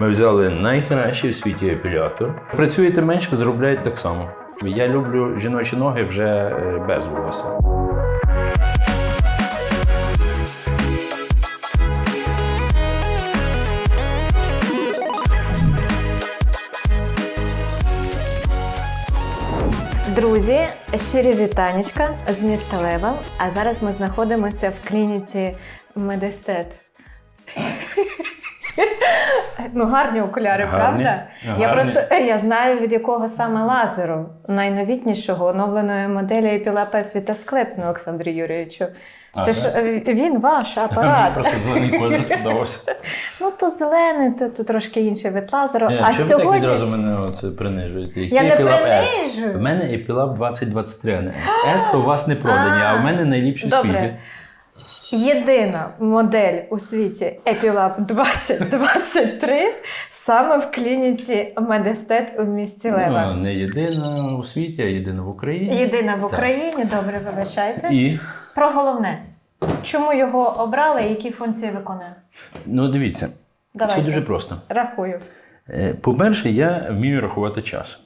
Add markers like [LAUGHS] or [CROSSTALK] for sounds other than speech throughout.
Ми взяли найкращий в світі епілятор. Працюєте менше, заробляєте так само. Я люблю жіночі ноги вже е, без волосся. Друзі, щирі вітанечка з міста Левел. А зараз ми знаходимося в клініці Медестет. Ну, гарні окуляри, Гарні. правда? Я просто е, я знаю від якого саме лазеру, найновітнішого оновленої моделі епілапа світосклепну Олександру Юрійовичу. А, Це ж так? е, він ваш [LAUGHS] Мені апарат. просто зелений колір сподобався. [LAUGHS] Ну, то зелений, то, то трошки інший вид лазеру. Ні, а чому ви так відразу мене оце принижуєте? Який Я не принижую. В мене епілап 2023, а не S. S то у вас не продані, а в мене найліпший в світі. Єдина модель у світі Epilab 2023 саме в клініці Медестет у місті Ну, Лева. не єдина у світі, а єдина в Україні. Єдина в Так. Україні, добре, вибачайте. І Про головне. Чому його обрали і які функції виконує? ну дивіться, Давайте. все дуже просто. Рахую. Е, По-перше, я вмію рахувати час.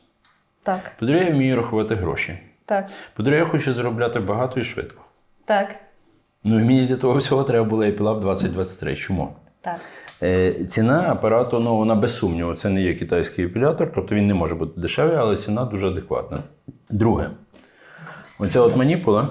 Так, По-друге, я вмію рахувати гроші. так, По-друге, я хочу заробляти багато і швидко. так, Ну і мені для того всього треба було Epilab 2023. Чому? так. Е, ціна апарату, ну вона без сумніву, це не є китайський епілятор, тобто він не може бути дешевий, але ціна дуже адекватна. Друге, оця от маніпула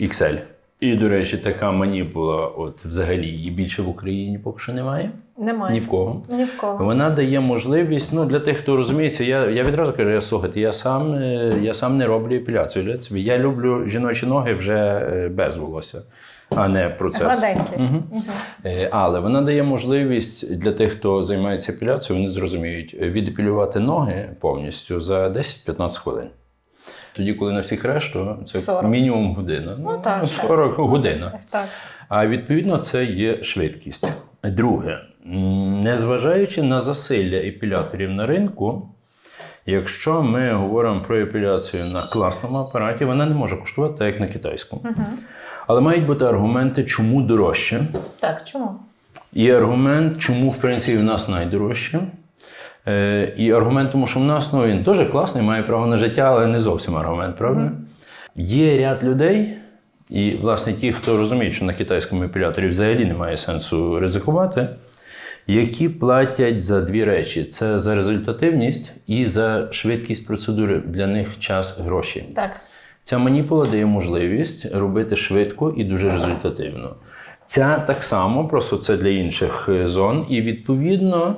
XL. І, до речі, така маніпула, от взагалі її більше в Україні поки що немає. Немає. Ні в кого. Ні в кого. Вона дає можливість, ну для тих, хто розуміється, я, я відразу кажу, я слухайте, я сам, е, я сам не роблю епіляцію. уявляєте собі. Я люблю жіночі ноги вже е, без волосся, а не процес. Мгм. Е, Але вона дає можливість для тих, хто займається епіляцією, вони зрозуміють, відепілювати ноги повністю за 10-15 хвилин. Тоді, коли на всіх решту, це 40. мінімум година. Ну, так, 40 година. Так. А відповідно, це є швидкість. Друге, незважаючи на засилля епіляторів на ринку, якщо ми говоримо про епіляцію на класному апараті, вона не може коштувати так, як на китайському. Але мають бути аргументи, чому дорожче. Так, чому? І аргумент, чому в принципі в нас найдорожче. Е, і аргумент, тому що в нас ну, він дуже класний, має право на життя, але не зовсім аргумент, правда? Є ряд людей, і, власне, ті, хто розуміє, що на китайському епіляторі взагалі немає сенсу ризикувати, які платять за дві речі: це за результативність і за швидкість процедури. Для них час гроші. Так. Ця маніпула дає можливість робити швидко і дуже результативно. Ця так само, просто це для інших е, зон. І відповідно,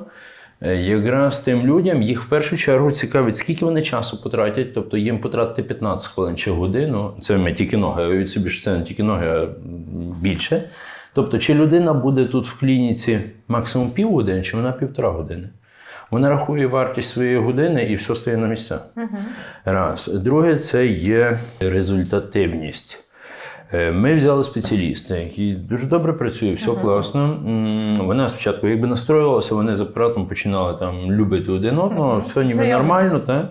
якраз тим людям їх в першу чергу цікавить, скільки вони часу потратять. Тобто їм потратити 15 хвилин чи годину. Це ми тільки ноги. Уявіть собі, що це не тільки ноги, а більше. Тобто, чи людина буде тут в клініці максимум півгодини, чи вона півтора години. Вона рахує вартість своєї години і все стає на місця. Раз. Друге, це є результативність. Е, Ми взяли спеціаліста, який дуже добре працює, все класно. Вона спочатку якби настроювалася, вони з апаратом починали там любити один одного, все ніби нормально, так?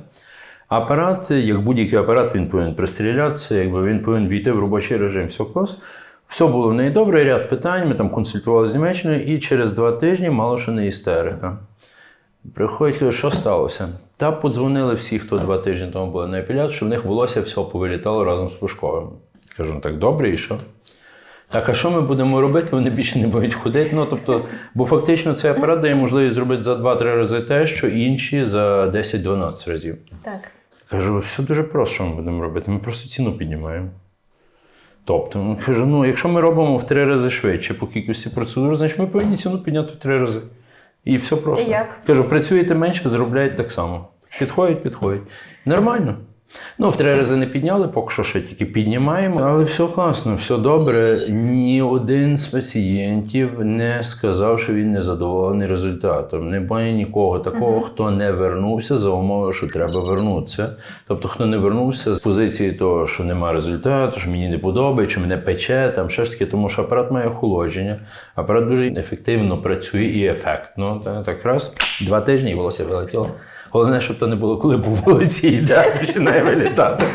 Апарат, як будь-який апарат, він повинен пристрілятися, якби він повинен війти в робочий режим, все клас. Все було в неї добре, ряд питань. Ми там консультувалися з Німеччиною, і через два тижні мало що не істерика. Приходять, кажуть, що сталося? Та подзвонили всі, хто два тижні тому були на епіляцію, що в них волосся все повилітало разом з пушковим. Кажу, ну так добре, і що? Так, а що ми будемо робити? Вони більше не будуть ходити. Ну, тобто, бо фактично цей апарат дає можливість зробити за 2-3 рази те, що інші за 10-12 разів. Так. Кажу, все дуже просто, що ми будемо робити. Ми просто ціну піднімаємо. Тобто, ну, кажу, ну якщо ми робимо в три рази швидше по кількості процедур, значить ми повинні ціну підняти в три рази. І все просто. І як? Кажу, працюєте менше, заробляєте так само. Підходять, підходять. Нормально. Ну, в три рази не підняли, поки що ще тільки піднімаємо, але все класно, все добре. Ні один з пацієнтів не сказав, що він не задоволений результатом. Немає нікого такого, хто не вернувся за умови, що треба вернутися. Тобто, хто не вернувся з позиції того, що немає результату, що мені не подобається, що мене пече, там ще ж тому що апарат має охолодження. Апарат дуже ефективно працює і ефектно. Так, так раз, два тижні і волосся вилетіло. Головне, щоб то не було, коли по вулиці йде, починає вилітати.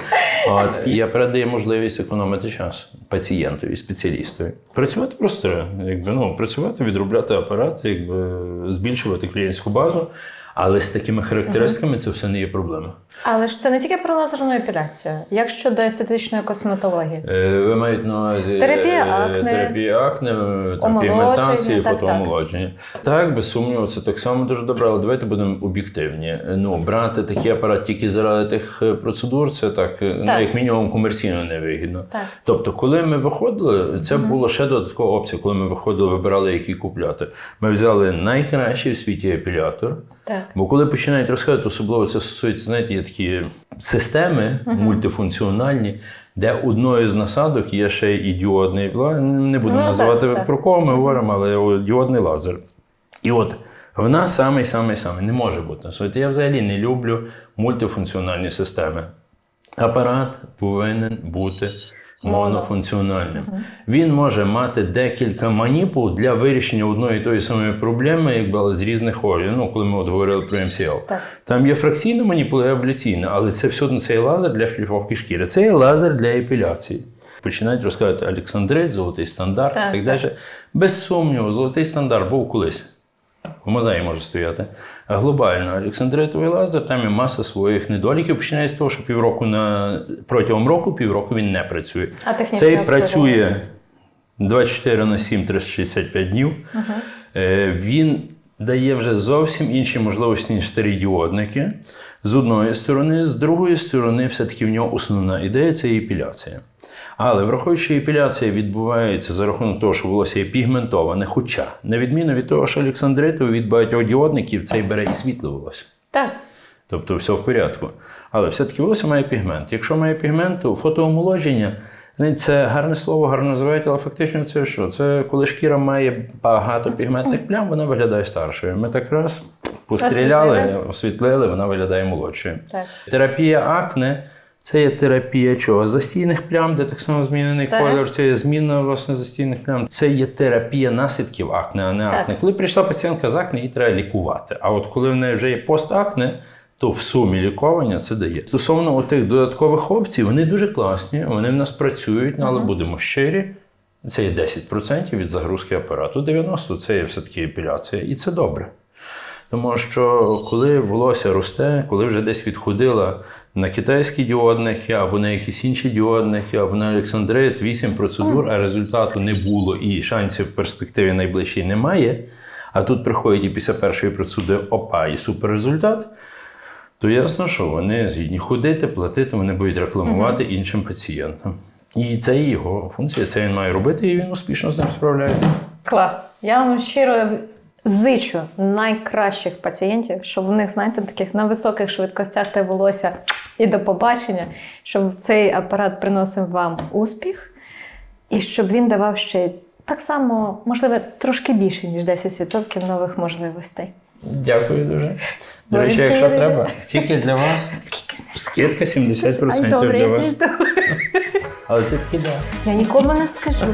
От, і я передаю можливість економити час пацієнтові, спеціалістові. Працювати просто. Якби, ну, працювати, відробляти апарат, якби, збільшувати клієнтську базу. Але з такими характеристиками це все не є проблема. Але ж це не тільки про лазерну епіляцію. Як щодо естетичної косметології? Е, Ви маєте на увазі Терапія е, акне, терапія акне, е, там, омолодження, пігментації, так, фотоомолодження. Так, без сумніву, це так само дуже добре, але давайте будемо об'єктивні. Ну, брати такий апарат тільки заради тих е, процедур, це так, е, ну, Так. як мінімум, комерційно невигідно. Так. Тобто, коли ми виходили, це було ще додаткова опція, коли ми виходили, вибирали, який купляти. Ми взяли найкращий в світі епілятор. Так. Бо коли починають розказувати, особливо це стосується, знаєте, є такі системи мультифункціональні, де одною з насадок є ще і діодний не будемо Ну, називати так, про кого ми говоримо, але діодний лазер. І от вона самий самий самий не може бути. Слухайте, Я взагалі не люблю мультифункціональні системи. Апарат повинен бути монофункціональним. Він може мати декілька маніпул для вирішення одної і тої самої проблеми, якби але з різних органів. Ну, коли ми от говорили про МСЛ. Так. Там є фракційна маніпула і абляційна, але це все одно цей лазер для шліфовки шкіри. Це є лазер для епіляції. Починають розказувати Олександрит, золотий стандарт Так, і так далі. Без сумніву, золотий стандарт був колись. В музеї може стояти. А глобально Олександритовий лазер, там є маса своїх недоліків. Починає з того, що півроку на протягом року, півроку він не працює. А Цей працює 24 на 7, 365 днів. Е, Він дає вже зовсім інші можливості, ніж старі діодники. З одної сторони, з другої сторони, все-таки в нього основна ідея це епіляція. Але враховуючи, епіляція відбувається за рахунок того, що волосся є пігментоване, хоча, на відміну від того, що Олександритовий від багатьох діодників, цей бере і світле волосся. Так. Тобто все в порядку. Але все-таки волосся має пігмент. Якщо має пігмент, то фотоомолодження, це гарне слово, гарно називають, але фактично це що? Це коли шкіра має багато пігментних плям, вона виглядає старшою. Ми так раз постріляли, освітлили, вона виглядає молодшою. Так. Терапія акне. Це є терапія чого? Застійних плям, де так само змінений Так. колір, це є зміна власне застійних плям. Це є терапія наслідків акне, а не Так. акне. Коли прийшла пацієнтка з акне, її треба лікувати. А от коли в неї вже є постакне, то в сумі лікування це дає. Стосовно тих додаткових опцій, вони дуже класні, вони в нас працюють, ну, але будемо щирі. Це є 10% від загрузки апарату, 90% це є все-таки епіляція, і це добре. Тому що коли волосся росте, коли вже десь відходила на китайські діодники або на якісь інші діодники, або на Олександрит, 8 процедур, а результату не було і шансів в перспективі найближчій немає. А тут приходять і після першої процедури опа, і суперрезультат, то ясно, що вони згідні ходити, платити, вони будуть рекламувати іншим пацієнтам. І це його функція, це він має робити, і він успішно з ним справляється. Клас. Я вам щиро зичу найкращих пацієнтів, щоб в них, знаєте, таких на високих швидкостях те волосся і до побачення, щоб цей апарат приносив вам успіх, і щоб він давав ще так само, можливо, трошки більше, ніж 10% нових можливостей. Дякую дуже. До речі, якщо треба, тільки для вас Скільки скидка 70% для вас. Але це тільки для вас. Я нікому не скажу.